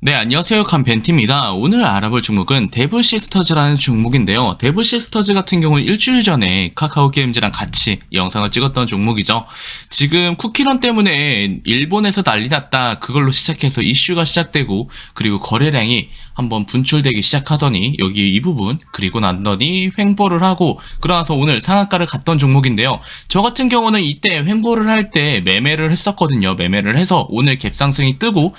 네, 안녕하세요. 칸벤티입니다. 오늘 알아볼 종목은 데브 시스터즈라는 종목인데요. 데브 시스터즈 같은 경우는 일주일 전에 카카오 게임즈랑 같이 영상을 찍었던 종목이죠. 지금 쿠키런 때문에 일본에서 난리 났다. 그걸로 시작해서 이슈가 시작되고, 그리고 거래량이 한번 분출되기 시작하더니, 여기 이 부분, 그리고 난더니 횡보를 하고, 그러나서 오늘 상한가를 갔던 종목인데요. 저 같은 경우는 이때 횡보를 할 때 매매를 했었거든요. 매매를 해서 오늘 갭상승이 뜨고,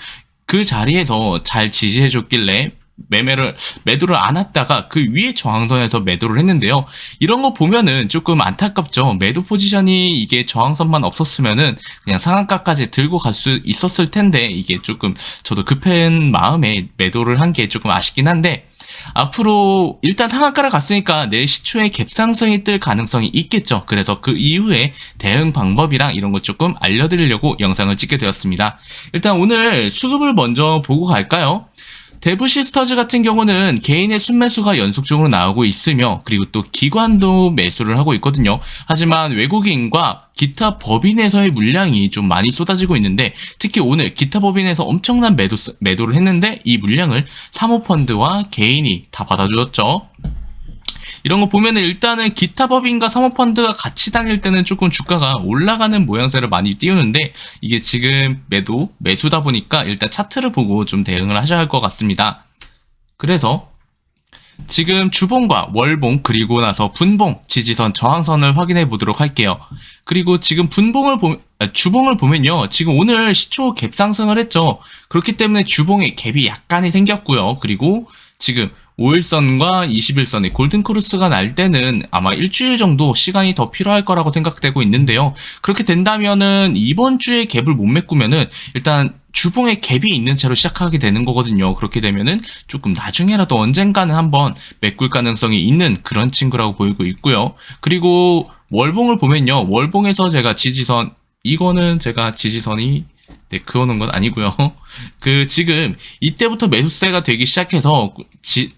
그 자리에서 잘 지지해 줬길래 매매를 매도를 안 했다가 그 위에 저항선에서 매도를 했는데요. 이런 거 보면은 조금 안타깝죠. 매도 포지션이 이게 저항선만 없었으면은 그냥 상한가까지 들고 갈 수 있었을 텐데 이게 조금 저도 급한 마음에 매도를 한 게 조금 아쉽긴 한데 앞으로 일단 상한가를 갔으니까 내일 시초에 갭상승이 뜰 가능성이 있겠죠. 그래서 그 이후에 대응 방법이랑 이런 거 조금 알려드리려고 영상을 찍게 되었습니다. 일단 오늘 수급을 먼저 보고 갈까요? 데브 시스터즈 같은 경우는 개인의 순매수가 연속적으로 나오고 있으며 그리고 또 기관도 매수를 하고 있거든요. 하지만 외국인과 기타 법인에서의 물량이 좀 많이 쏟아지고 있는데 특히 오늘 기타 법인에서 엄청난 매도, 매도를 했는데 이 물량을 사모펀드와 개인이 다 받아주었죠. 이런 거 보면은 일단은 기타 법인과 사모펀드가 같이 다닐 때는 조금 주가가 올라가는 모양새를 많이 띄우는데 이게 지금 매도, 매수다 보니까 일단 차트를 보고 좀 대응을 하셔야 할 것 같습니다. 그래서 지금 주봉과 월봉 그리고 나서 분봉 지지선 저항선을 확인해 보도록 할게요. 그리고 지금 분봉을 보 아, 주봉을 보면요. 지금 오늘 시초 갭 상승을 했죠. 그렇기 때문에 주봉에 갭이 약간이 생겼고요. 그리고 지금 5일선과 21선의 골든크로스가 날 때는 아마 일주일 정도 시간이 더 필요할 거라고 생각되고 있는데요. 그렇게 된다면은 이번 주에 갭을 못 메꾸면은 일단 주봉에 갭이 있는 채로 시작하게 되는 거거든요. 그렇게 되면은 조금 나중에라도 언젠가는 한번 메꿀 가능성이 있는 그런 친구라고 보이고 있고요. 그리고 월봉을 보면요. 월봉에서 제가 지지선 이거는 제가 지지선이 네, 그거는 건 아니고요. 그 지금 이때부터 매수세가 되기 시작해서 지,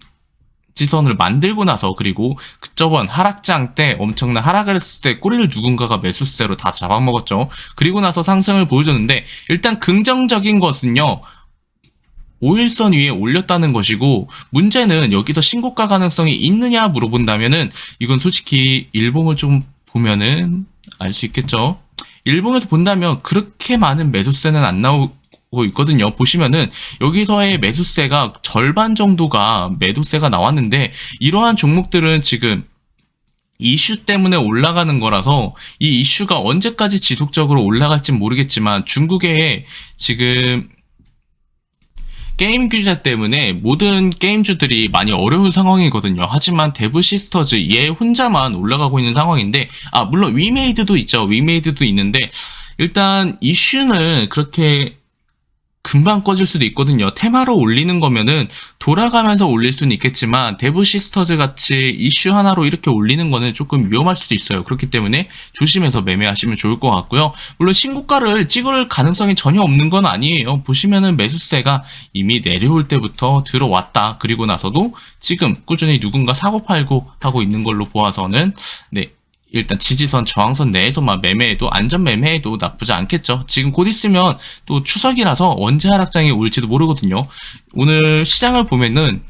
지선을 만들고 나서 그리고 그 저번 하락장 때 엄청난 하락을 했을 때 꼬리를 누군가가 매수세로 다 잡아먹었죠. 그리고 나서 상승을 보여줬는데 일단 긍정적인 것은요. 5일선 위에 올렸다는 것이고 문제는 여기서 신고가 가능성이 있느냐 물어본다면은 이건 솔직히 일봉을 좀 보면은 알 수 있겠죠. 일봉에서 본다면 그렇게 많은 매수세는 안 나오고 있거든요. 보시면은 여기서의 매수세가 절반 정도가 매도세가 나왔는데 이러한 종목들은 지금 이슈 때문에 올라가는 거라서 이 이슈가 언제까지 지속적으로 올라갈지 모르겠지만 중국의 지금 게임 규제 때문에 모든 게임주들이 많이 어려운 상황이거든요. 하지만 데브 시스터즈 얘 혼자만 올라가고 있는 상황인데, 아, 물론 위메이드도 있죠. 위메이드도 있는데, 일단 이슈는 그렇게 금방 꺼질 수도 있거든요. 테마로 올리는 거면은 돌아가면서 올릴 수는 있겠지만 데브 시스터즈 같이 이슈 하나로 이렇게 올리는 거는 조금 위험할 수도 있어요. 그렇기 때문에 조심해서 매매하시면 좋을 것 같고요. 물론 신고가를 찍을 가능성이 전혀 없는 건 아니에요. 보시면은 매수세가 이미 내려올 때부터 들어왔다. 그리고 나서도 지금 꾸준히 누군가 사고 팔고 하고 있는 걸로 보아서는 네 일단 지지선 저항선 내에서만 매매해도 안전 매매해도 나쁘지 않겠죠. 지금 곧 있으면 또 추석이라서 언제 하락장이 올지도 모르거든요. 오늘 시장을 보면은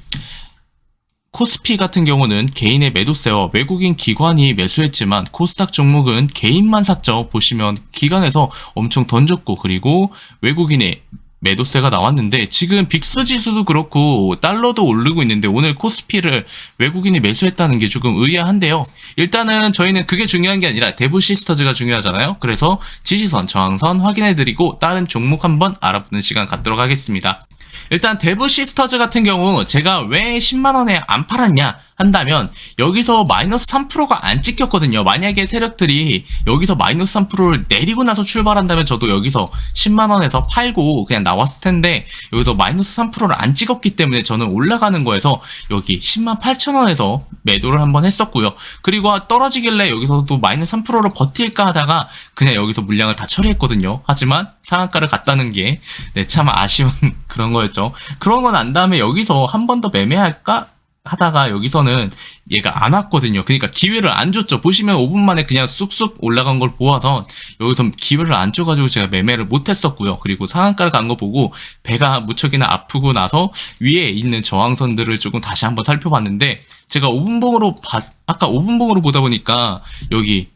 코스피 같은 경우는 개인의 매도세와 외국인 기관이 매수했지만 코스닥 종목은 개인만 샀죠. 보시면 기관에서 엄청 던졌고 그리고 외국인의 매도세가 나왔는데 지금 빅스 지수도 그렇고 달러도 오르고 있는데 오늘 코스피를 외국인이 매수했다는 게 조금 의아한데요. 일단은 저희는 그게 중요한 게 아니라 대부 시스터즈가 중요하잖아요. 그래서 지지선, 저항선 확인해드리고 다른 종목 한번 알아보는 시간 갖도록 하겠습니다. 일단 데브 시스터즈 같은 경우 제가 왜 10만원에 안 팔았냐 한다면 여기서 마이너스 3%가 안 찍혔거든요. 만약에 세력들이 여기서 마이너스 3%를 내리고 나서 출발한다면 저도 여기서 10만원에서 팔고 그냥 나왔을 텐데 여기서 마이너스 3%를 안 찍었기 때문에 저는 올라가는 거에서 여기 10만 8천원에서 매도를 한번 했었고요. 그리고 떨어지길래 여기서도 마이너스 3%를 버틸까 하다가 그냥 여기서 물량을 다 처리했거든요. 하지만 상한가를 갔다는 게 네, 참 아쉬운 그런 거였죠. 그런 건 안 다음에 여기서 한 번 더 매매할까? 하다가 여기서는 얘가 안 왔거든요. 그러니까 기회를 안 줬죠. 보시면 5분 만에 그냥 쑥쑥 올라간 걸 보아서 여기서 기회를 안 줘가지고 제가 매매를 못했었고요. 그리고 상한가를 간 거 보고 배가 무척이나 아프고 나서 위에 있는 저항선들을 조금 다시 한번 살펴봤는데 제가 5분봉으로 봤, 아까 5분봉으로 보다 보니까 여기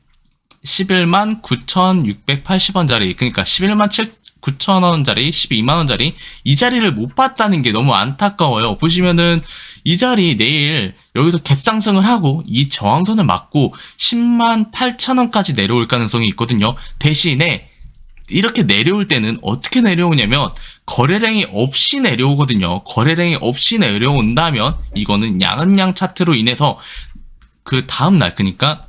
11만 9,680원짜리 그러니까 11만 7 9,000원짜리, 12만원짜리 이 자리를 못 봤다는 게 너무 안타까워요. 보시면은 이 자리 내일 여기서 갭상승을 하고 이 저항선을 맞고 10만 8천원까지 내려올 가능성이 있거든요. 대신에 이렇게 내려올 때는 어떻게 내려오냐면 거래량이 없이 내려오거든요. 거래량이 없이 내려온다면 이거는 양은 양 차트로 인해서 그 다음 날 그러니까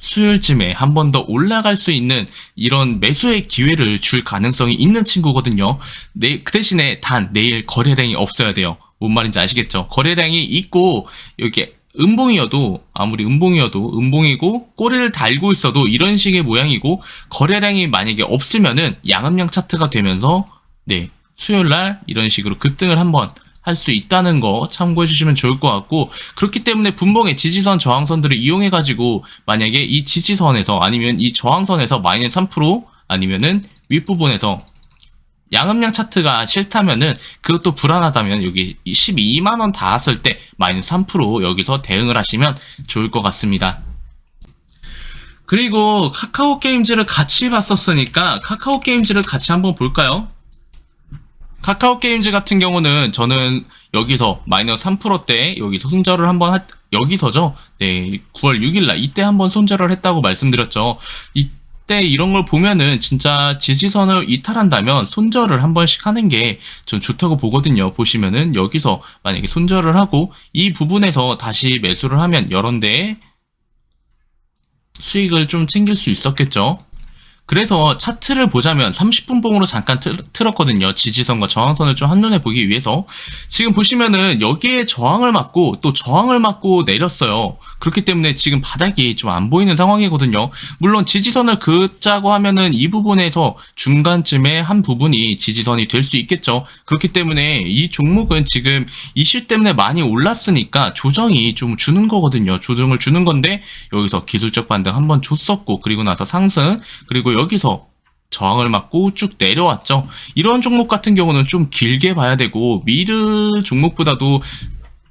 수요일쯤에 한 번 더 올라갈 수 있는 이런 매수의 기회를 줄 가능성이 있는 친구거든요. 네, 그 대신에 단 내일 거래량이 없어야 돼요. 뭔 말인지 아시겠죠? 거래량이 있고 여기 음봉이어도 아무리 음봉이어도 음봉이고 꼬리를 달고 있어도 이런 식의 모양이고 거래량이 만약에 없으면은 양음양 차트가 되면서 네 수요일 날 이런 식으로 급등을 한번 할 수 있다는 거 참고해 주시면 좋을 것 같고 그렇기 때문에 분봉의 지지선 저항선들을 이용해 가지고 만약에 이 지지선에서 아니면 이 저항선에서 마이너스 3% 아니면은 윗부분에서 양음량 차트가 싫다면은 그것도 불안하다면 여기 12만 원 닿았을 때 마이너스 3% 여기서 대응을 하시면 좋을 것 같습니다. 그리고 카카오 게임즈를 같이 봤었으니까 카카오 게임즈를 같이 한번 볼까요? 카카오 게임즈 같은 경우는 저는 여기서 마이너스 3%대 여기서 손절을 한번 하, 여기서죠. 네, 9월 6일 날 이때 한번 손절을 했다고 말씀드렸죠. 이 때 이런 걸 보면은 진짜 지지선을 이탈한다면 손절을 한 번씩 하는 게 전 좋다고 보거든요. 보시면은 여기서 만약에 손절을 하고 이 부분에서 다시 매수를 하면 여러 데에 수익을 좀 챙길 수 있었겠죠. 그래서 차트를 보자면 30분 봉으로 잠깐 틀, 틀었거든요. 지지선과 저항선을 좀 한눈에 보기 위해서. 지금 보시면은 여기에 저항을 맞고 또 저항을 맞고 내렸어요. 그렇기 때문에 지금 바닥이 좀 안 보이는 상황이거든요. 물론 지지선을 긋자고 하면은 이 부분에서 중간쯤에 한 부분이 지지선이 될 수 있겠죠. 그렇기 때문에 이 종목은 지금 이슈 때문에 많이 올랐으니까 조정이 좀 주는 거거든요. 조정을 주는 건데 여기서 기술적 반등 한번 줬었고 그리고 나서 상승 그리고 여기서 저항을 맞고 쭉 내려왔죠. 이런 종목 같은 경우는 좀 길게 봐야 되고 미르 종목보다도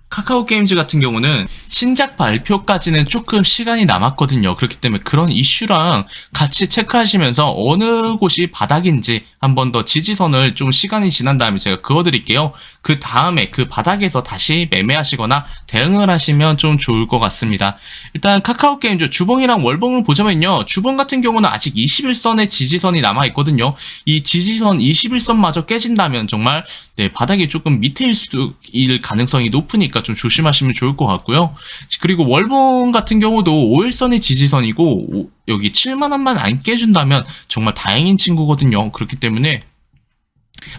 카카오 게임즈 같은 경우는 신작 발표까지는 조금 시간이 남았거든요. 그렇기 때문에 그런 이슈랑 같이 체크하시면서 어느 곳이 바닥인지 한 번 더 지지선을 좀 시간이 지난 다음에 제가 그어드릴게요. 그 다음에 그 바닥에서 다시 매매하시거나 대응을 하시면 좀 좋을 것 같습니다. 일단 카카오 게임즈 주봉이랑 월봉을 보자면요. 주봉 같은 경우는 아직 21선의 지지선이 남아있거든요. 이 지지선 21선마저 깨진다면 정말 네, 바닥이 조금 밑에일 수일 가능성이 높으니까 좀 조심하시면 좋을 것 같고요. 그리고 월봉 같은 경우도 5일선이 지지선이고 오- 여기 7만 원만 안 깨준다면 정말 다행인 친구거든요. 그렇기 때문에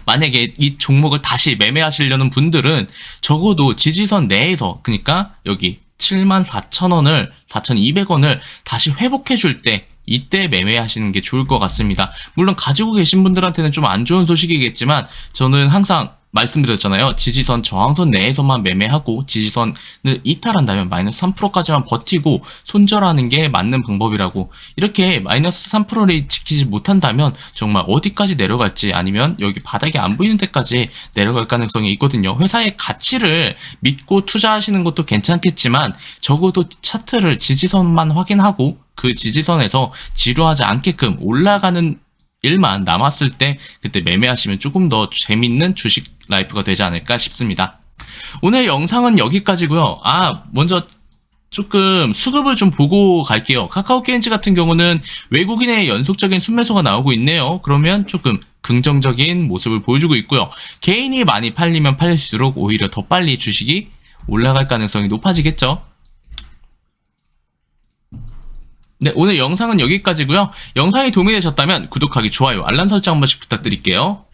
만약에 이 종목을 다시 매매하시려는 분들은 적어도 지지선 내에서 그러니까 여기 7만 4천 원을 4,200원을 다시 회복해 줄 때 이때 매매하시는 게 좋을 것 같습니다. 물론 가지고 계신 분들한테는 좀 안 좋은 소식이겠지만 저는 항상 말씀드렸잖아요. 지지선 저항선 내에서만 매매하고 지지선을 이탈한다면 마이너스 3%까지만 버티고 손절하는 게 맞는 방법이라고 이렇게 마이너스 3%를 지키지 못한다면 정말 어디까지 내려갈지 아니면 여기 바닥이 안 보이는 데까지 내려갈 가능성이 있거든요. 회사의 가치를 믿고 투자하시는 것도 괜찮겠지만 적어도 차트를 지지선만 확인하고 그 지지선에서 지루하지 않게끔 올라가는 일만 남았을 때 그때 매매하시면 조금 더 재밌는 주식 라이프가 되지 않을까 싶습니다. 오늘 영상은 여기까지고요. 아, 먼저 조금 수급을 좀 보고 갈게요. 카카오 게임즈 같은 경우는 외국인의 연속적인 순매수가 나오고 있네요. 그러면 조금 긍정적인 모습을 보여주고 있고요. 개인이 많이 팔리면 팔릴수록 오히려 더 빨리 주식이 올라갈 가능성이 높아지겠죠. 네, 오늘 영상은 여기까지고요. 영상이 도움이 되셨다면 구독하기, 좋아요, 알람 설정 한 번씩 부탁드릴게요.